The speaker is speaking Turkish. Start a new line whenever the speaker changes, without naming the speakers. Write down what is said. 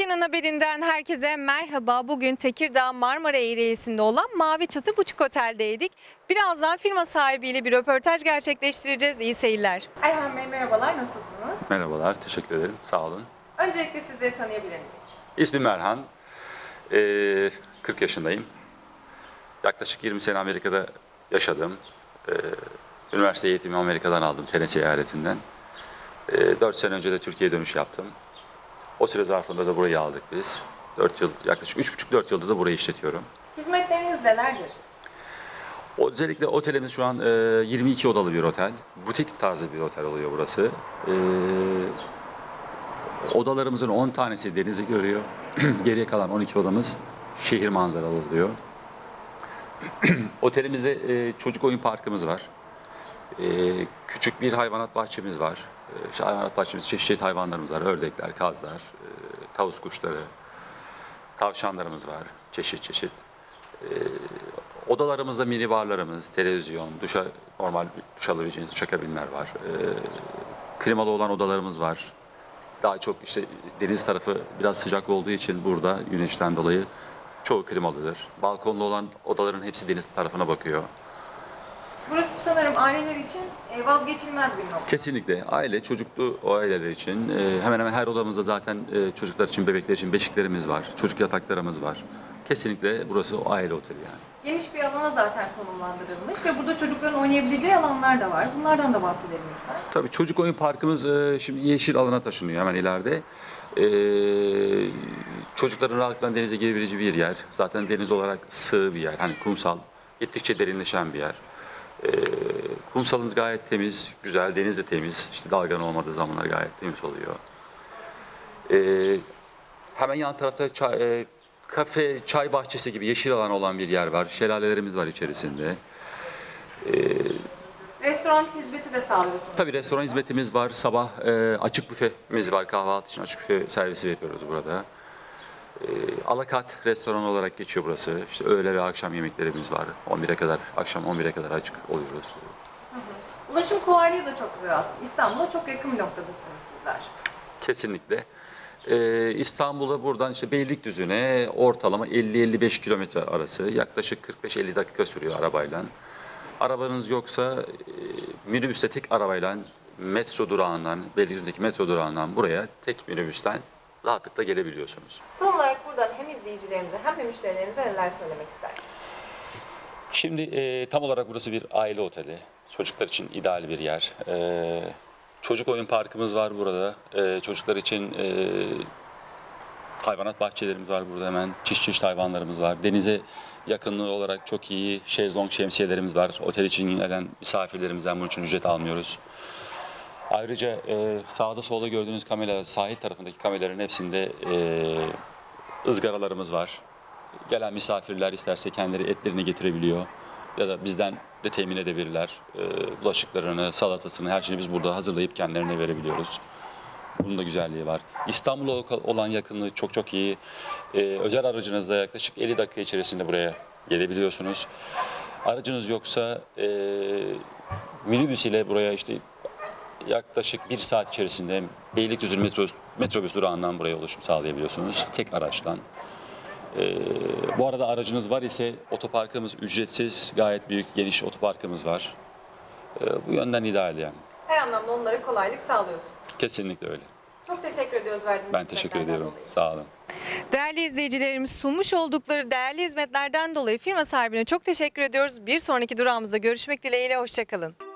Trakya'nın haberinden herkese merhaba. Bugün Tekirdağ Marmara Eğriyesi'nde olan Mavi Çatı Buçuk Otel'deydik. Birazdan firma sahibiyle bir röportaj gerçekleştireceğiz. İyi seyirler. Ayhan Bey merhabalar, nasılsınız?
Merhabalar, teşekkür ederim. Sağ olun.
Öncelikle sizleri tanıyabilir miyiz?
İsmim Erhan. Ee, 40 yaşındayım. Yaklaşık 20 sene Amerika'da yaşadım. Ee, üniversite eğitimimi Amerika'dan aldım, Tennessee eyaletinden. Ee, 4 sene önce de Türkiye'ye dönüş yaptım. O süre zarfında da burayı aldık biz. 4 yıl, yaklaşık 3,5-4 yıldır da burayı işletiyorum.
Hizmetleriniz nelerdir?
Özellikle otelimiz şu an e, 22 odalı bir otel. Butik tarzı bir otel oluyor burası. E, odalarımızın 10 tanesi denizi görüyor. Geriye kalan 12 odamız şehir manzaralı oluyor. Otelimizde e, çocuk oyun parkımız var. E, küçük bir hayvanat bahçemiz var. E, işte hayvanat bahçemiz çeşit çeşit hayvanlarımız var. Ördekler, kazlar, e, tavus kuşları, tavşanlarımız var. Çeşit çeşit. Odalarımızda mini barlarımız, televizyon, duşa, normal duş alabileceğiniz duşakabinler var. Ee, klimalı olan odalarımız var. Daha çok işte deniz tarafı biraz sıcak olduğu için burada güneşten dolayı çoğu klimalıdır. Balkonlu olan odaların hepsi deniz tarafına bakıyor.
Burası sanırım aileler için e, vazgeçilmez bir nokta.
Kesinlikle aile, çocuklu o aileler için e, hemen hemen her odamızda zaten e, çocuklar için, bebekler için beşiklerimiz var, çocuk yataklarımız var. Kesinlikle burası o aile oteli yani.
Geniş bir alana zaten konumlandırılmış ve burada çocukların oynayabileceği alanlar da var. Bunlardan da bahsedelim lütfen.
Tabii çocuk oyun parkımız e, şimdi yeşil alana taşınıyor hemen ileride. E, çocukların rahatlıkla denize girebileceği bir yer. Zaten deniz olarak sığ bir yer. Hani kumsal, gittikçe derinleşen bir yer. E, kumsalımız gayet temiz, güzel. Deniz de temiz. İşte dalgalan olmadığı zamanlar gayet temiz oluyor. E, hemen yan tarafta çay, e, kafe, çay bahçesi gibi yeşil alan olan bir yer var. Şelalelerimiz var içerisinde.
Restoran hizmeti de sağlıyorsunuz.
Tabii restoran hizmetimiz var. Sabah e, açık büfemiz var. Kahvaltı için açık büfe servisi veriyoruz burada. E, alakat restoran olarak geçiyor burası. İşte öğle ve akşam yemeklerimiz var. 11'e kadar, akşam 11'e kadar açık oluyoruz.
Ulaşım kolaylığı da çok güzel aslında. İstanbul'a çok yakın bir noktadasınız sizler.
Kesinlikle. E, İstanbul'a buradan işte Beylikdüzü'ne ortalama 50-55 kilometre arası. Yaklaşık 45-50 dakika sürüyor arabayla. Arabanız yoksa e, minibüste tek arabayla metro durağından, Beylikdüzü'ndeki metro durağından buraya tek minibüsten rahatlıkla gelebiliyorsunuz.
Son izleyicilerimize hem de müşterilerimize neler söylemek istersiniz?
Şimdi e, tam olarak burası bir aile oteli. Çocuklar için ideal bir yer. E, çocuk oyun parkımız var burada. E, çocuklar için e, hayvanat bahçelerimiz var burada hemen. Çeşit çeşit hayvanlarımız var. Denize yakınlığı olarak çok iyi şezlong şemsiyelerimiz var. Otel için gelen misafirlerimizden bunun için ücret almıyoruz. Ayrıca e, sağda solda gördüğünüz kameralar, sahil tarafındaki kameraların hepsinde e, ızgaralarımız var. Gelen misafirler isterse kendileri etlerini getirebiliyor ya da bizden de temin edebilirler. E, bulaşıklarını, salatasını, her şeyi biz burada hazırlayıp kendilerine verebiliyoruz. Bunun da güzelliği var. İstanbul'a olan yakınlığı çok çok iyi. E, özel aracınızla yaklaşık 50 dakika içerisinde buraya gelebiliyorsunuz. Aracınız yoksa e, minibüs ile buraya işte yaklaşık bir saat içerisinde Beylikdüzü metro, metrobüs durağından buraya ulaşım sağlayabiliyorsunuz. Tek araçtan. Ee, bu arada aracınız var ise otoparkımız ücretsiz, gayet büyük, geniş otoparkımız var. Ee, bu yönden ideal yani.
Her anlamda onlara kolaylık sağlıyorsunuz.
Kesinlikle öyle.
Çok teşekkür ediyoruz verdiğiniz
Ben teşekkür
hizmetlerden
ediyorum.
dolayı.
Sağ olun.
Değerli izleyicilerimiz sunmuş oldukları değerli hizmetlerden dolayı firma sahibine çok teşekkür ediyoruz. Bir sonraki durağımızda görüşmek dileğiyle hoşçakalın.